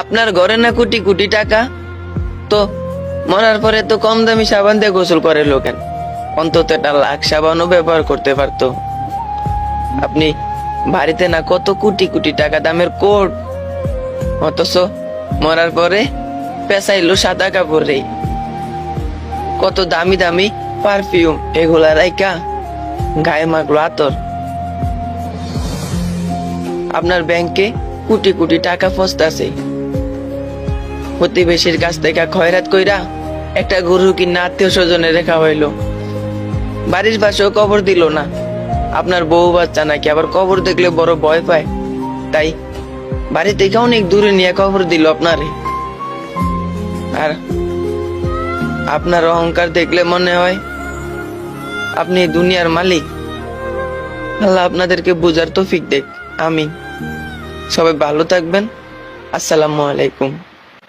আপনার ঘরে না কোটি কোটি টাকা? তো, মরার পরে তো কম দামি সাবান দিয়ে গোসল করে লোকেন অন্তত একটা লাখ সাবানও ব্যবহার করতে পারতো। আপনি বাড়িতে না কত কোটি কোটি টাকা দামের কোট? অথচ মরার পরে পেঁচাইলো সাদা কাপড়ে কত দামি দামি পারফিউম এগুলা রাইকা গায়ে মাখলো আতর। আপনার ব্যাংকে কোটি কোটি টাকা ফসতাছে প্রতিবেশীর কাছ থেকে খয়রাত কইরা একটা গরু কিনা আত্মীয় স্বজনে রেখা হইল। বাড়ির পাশেও কবর দিল না। আপনার বউ বাচ্চা নাকি আবার কবর দেখলে বড় ভয় পায়। তাই বাড়ি থেকে অনেক দূরে নিয়ে কবর দিল আপনারে। আর আপনার অহংকার দেখলে মনে হয় আপনি দুনিয়ার মালিক। আল্লাহ আপনাদেরকে বুঝার তৌফিক দেখ আমি সবাই ভালো থাকবেন। আসসালামু আলাইকুম।